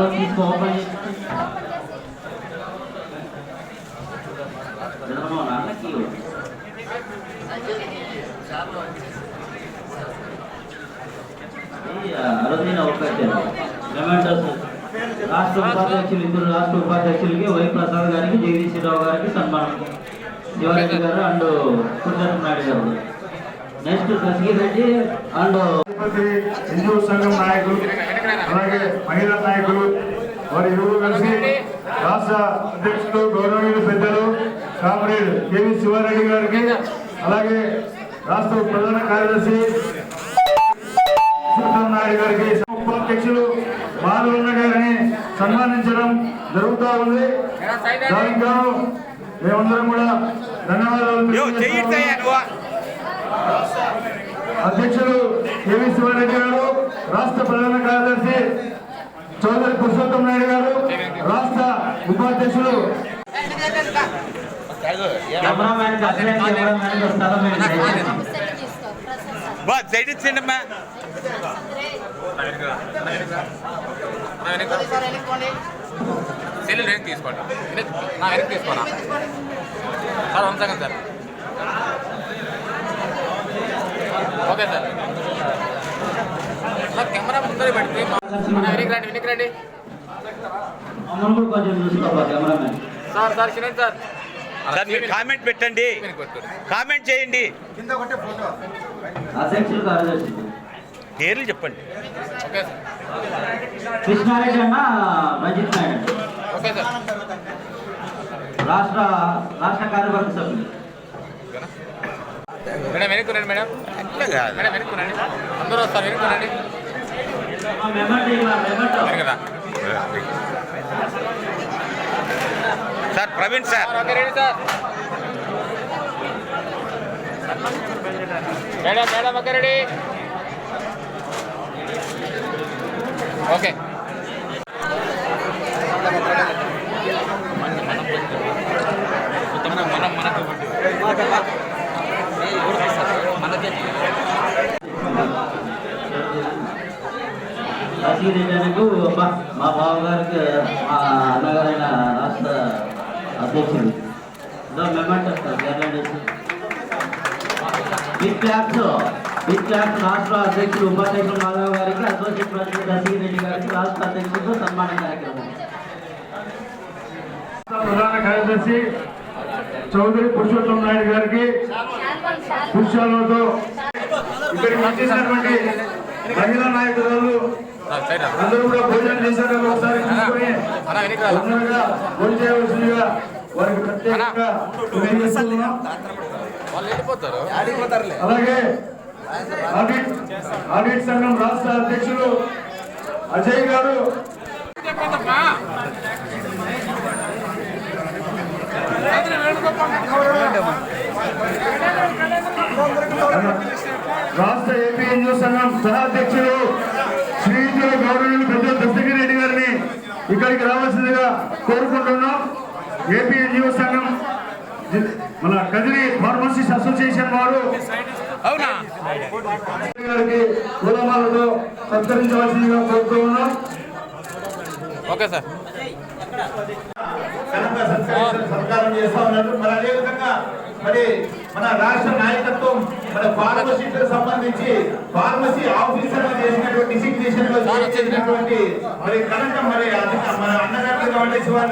కాలో తీసుకోవాలి చంద్రబాబు నాన్నకి అరుదైన అవకాశం మెమెంటోస్ రాష్ట్ర ఉపాధ్యక్షులు ఇద్దరు రాష్ట్ర ఉపాధ్యక్షులకి వైప్రసాద్ గారికి జగదీశ్వరరావు గారికి సన్మానం శివారెడ్డి గారు అండ్ కుర్జన్ నాయుడు గారు నెక్స్ట్ శశిగిరి రెడ్డి అండ్ హిందూ సంఘం నాయకులు అలాగే మహిళా నాయకులు వారి ఇరువురు కలిసి రాష్ట్ర అధ్యక్షులు గౌరవనీయులు పెద్దలు కామ్రేడ్ కేవీ శివారెడ్డి గారికి అలాగే రాష్ట్ర ప్రధాన కార్యదర్శి నాయుడు గారికి ఉపాధ్యక్షులు బాలవన్న గారిని సన్మానించడం జరుగుతూ ఉంది దానికి గాను మేమందరం కూడా ధన్యవాదాలు. అధ్యక్షులు కేవీ శివారెడ్డి గారు రాష్ట్ర ప్రధాన కార్యదర్శి చౌదరి పురుషోత్తం నాయుడు గారు రాష్ట్ర ఉపాధ్యక్షులు. సెల్లు వెనక్కి తీసుకోండి? నా వెనక్కి తీసుకోనా sir one second sir. Okay sir. Sir camera ముందర పెడితే వెనక్కి రండి వెనక్కి రండి. సార్ సార్ చిన్న సార్. సార్ మీరు కామెంట్ పెట్టండి. కామెంట్ చేయండి. పేర్లు చెప్పండి. Okay sir. కృష్ణారెడ్డి అన్న రంజిత్ నాయుడు. Okay sir. రాష్ట్ర రాష్ట్ర కార్యవర్గ సభ్యులు. మేడం వెనక్కి రండి మేడం. అట్లా కాదు అందరూ వస్తారు వెనక్కి రండి. మెమెంటో ఇలా మెమెంటో వెనక్కి రా sir Praveen sir. Madam madam okay ready. Okay. రసీదకు మా బావగారికి మా అన్నగారైన రాష్ట్ర అధ్యక్షుడు ఇదో memento big claps big claps రాష్ట్ర అధ్యక్షుడు ఉపాధ్యక్షుడు మాధవ్ గారికి అసోసియేట్ ప్రెసిడెంట్ రసీద్ రెడ్డి గారికి రాష్ట్ర అధ్యక్షుడు సన్మాన కార్యక్రమం ప్రధాన కార్యదర్శి చౌదరి పురుషోత్తం నాయుడు గారికి పురుషాలతో ఇక్కడికి వచ్చేసినటువంటి మహిళా నాయకురాలు. అందరూ కూడా భోజనం చేశారు ఒకసారి? తొందరగా భోజనం చేయవలసిందిగా వారికి ప్రత్యేకంగా అలాగే ఆడిట్ ఆడిట్ సంఘం రాష్ట్ర అధ్యక్షులు అజయ్ గారు. రాష్ట్ర ఏపీ ఎన్జిఓ సంఘం సహా శ్రీయుతుల గౌరవనీయులు పెద్ద దస్తగిరి రెడ్డి గారిని ఇక్కడికి రావాల్సిందిగా కోరుకుంటున్నాం. ఏపీ ఎన్జిఓ సంఘం మన కదిరి ఫార్మసిస్ట్ అసోసియేషన్ వారు అవునా? గారికి పూలమాలతో సత్కరించవలసిందిగా కోరుతూ ఉన్నాం. Okay sir. సత్కారం చేస్తా ఉన్నారు. మరి అదేవిధంగా మరి మన రాష్ట్ర నాయకత్వం మన ఫార్మసీకి సంబంధించి ఫార్మసీ ఆఫీసర్ చేసినటువంటి డిసిగ్నేషన్ చేసినటువంటి మరి కనుక మరి మన అన్నగారు కాబట్టి